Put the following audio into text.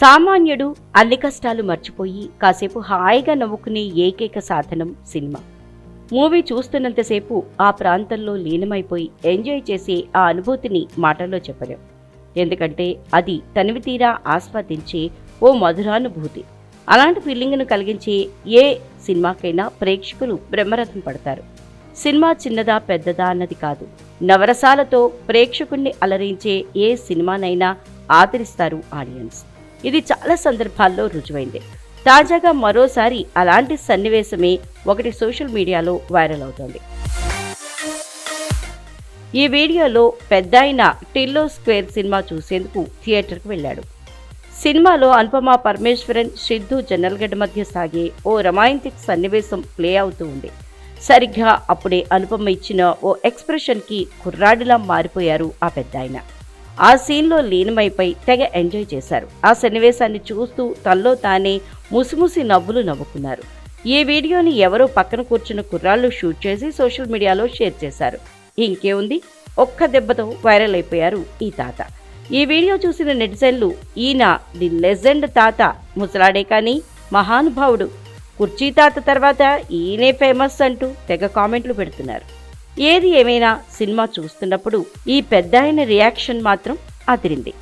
సామాన్యుడు అన్ని కష్టాలు మర్చిపోయి కాసేపు హాయిగా నవ్వుకునే ఏకైక సాధనం సినిమా. మూవీ చూస్తున్నంతసేపు ఆ ప్రాంతంలో లీనమైపోయి ఎంజాయ్ చేసే ఆ అనుభూతిని మాటల్లో చెప్పలేం. ఎందుకంటే అది తనివి తీరా ఆస్వాదించే ఓ మధురానుభూతి. అలాంటి ఫీలింగ్ను కలిగించే ఏ సినిమాకైనా ప్రేక్షకులు బ్రహ్మరథం పడతారు. సినిమా చిన్నదా పెద్దదా అన్నది కాదు. నవరసాలతో ప్రేక్షకుణ్ణి అలరించే ఏ సినిమానైనా ఆదరిస్తారు ఆడియన్స్. ఇది చాలా సందర్భాల్లో రుజువైంది. తాజాగా మరోసారి అలాంటి సన్నివేశమే ఒకటి సోషల్ మీడియాలో వైరల్ అవుతోంది. ఈ వీడియోలో పెద్దాయన టిల్లో స్క్వేర్ సినిమా చూసేందుకు థియేటర్కు వెళ్ళాడు. సినిమాలో అనుపమ పరమేశ్వరన్ సిద్ధు జనల్గడ్డ మధ్య సాగే ఓ రొమాంటిక్ సన్నివేశం ప్లే అవుతూ ఉంది. సరిగ్గా అప్పుడే అనుపమ ఇచ్చిన ఓ ఎక్స్ప్రెషన్కి కుర్రాడిలా మారిపోయారు ఆ పెద్దాయన ఆ సీన్లో లీనమైపోయి తెగ ఎంజాయ్ చేశారు. ఆ సన్నివేశాన్ని చూస్తూ తల్లో తానే ముసిముసి నవ్వులు నవ్వుకున్నారు. ఈ వీడియోని ఎవరో పక్కన కూర్చున్న కుర్రాళ్ళు షూట్ చేసి సోషల్ మీడియాలో షేర్ చేశారు. ఇంకేముంది? ఒక్క దెబ్బతో వైరల్ అయిపోయారు ఈ తాత. ఈ వీడియో చూసిన నెటిజన్లు ఈయన ది లెజెండ్ తాత ముసలాడే కానీ మహానుభావుడు. కుర్చీ తాత తర్వాత ఈయనే ఫేమస్ అంటూ తెగ కామెంట్లు పెడుతున్నారు. ఏది ఏమైనా సినిమా చూస్తున్నప్పుడు ఈ పెద్దాయన రియాక్షన్ మాత్రం అదిరింది.